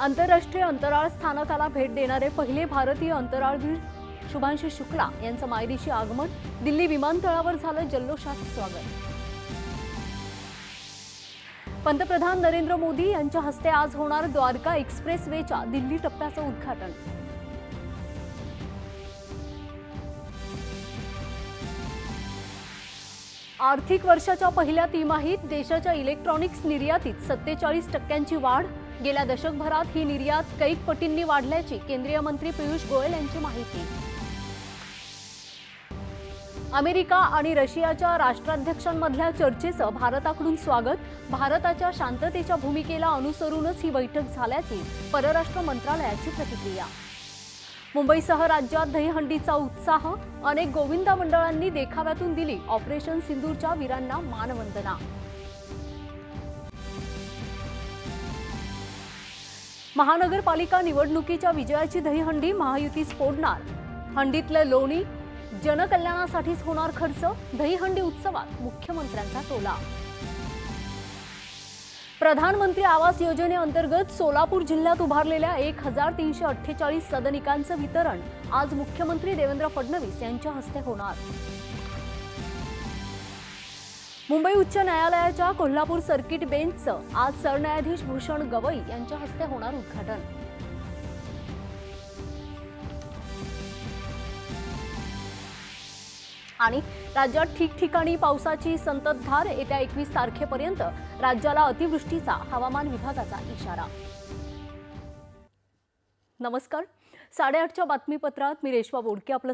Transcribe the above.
आंतरराष्ट्रीय अंतराळ स्थानकाला भेट देणारे पहिले भारतीय अंतराळवीर शुभांशी शुक्ला यांचं मायदेशी आगमन दिल्ली विमानतळावर झालं जल्लोषात स्वागत. पंतप्रधान नरेंद्र मोदी यांच्या हस्ते आज होणार द्वारका एक्सप्रेस वेच्या दिल्ली टप्प्याचं उद्घाटन. आर्थिक वर्षाच्या पहिल्या तिमाहीत देशाच्या इलेक्ट्रॉनिक्स निर्यातीत सत्तेचाळीस टक्क्यांची वाढ गेल्या दशकभरात ही निर्यात कैक पटींनी वाढल्याची केंद्रीय मंत्री पियुष गोयल यांची माहिती. अमेरिका आणि रशियाच्या राष्ट्राध्यक्षांमधल्या चर्चेचं भारताकडून स्वागत भारताच्या शांततेच्या भूमिकेला अनुसरूनच ही बैठक झाल्याची परराष्ट्र मंत्रालयाची प्रतिक्रिया. मुंबईसह राज्यात दहीहंडीचा उत्साह अनेक गोविंदा मंडळांनी देखाव्यातून दिली ऑपरेशन सिंदूरच्या वीरांना मानवंदना. महानगरपालिका निवडणुकीच्या विजयाची दहीहंडी महायुतीच फोडणार. हंडीतलं लोणी जनकल्याणासाठीच होणार खर्च दहीहंडी उत्सवात मुख्यमंत्र्यांचा टोला. प्रधानमंत्री आवास योजनेअंतर्गत सोलापूर जिल्ह्यात उभारलेल्या एक हजार तीनशे अठ्ठेचाळीस सदनिकांचं वितरण आज मुख्यमंत्री देवेंद्र फडणवीस यांच्या हस्ते होणार. मुंबई उच्च न्यायालयाच्या कोल्हापूर सर्किट बेंचचं आज सरन्यायाधीश भूषण गवई यांच्या हस्ते होणार उद्घाटन. आणि राज्यात ठिकठिकाणी पावसाची संततधार येत्या एकवीस तारखेपर्यंत राज्याला अतिवृष्टीचा हवामान विभागाचा इशारा. नमस्कार. साडेआठच्या बातमीपत्रात मी रेश्मा बोडके आपलं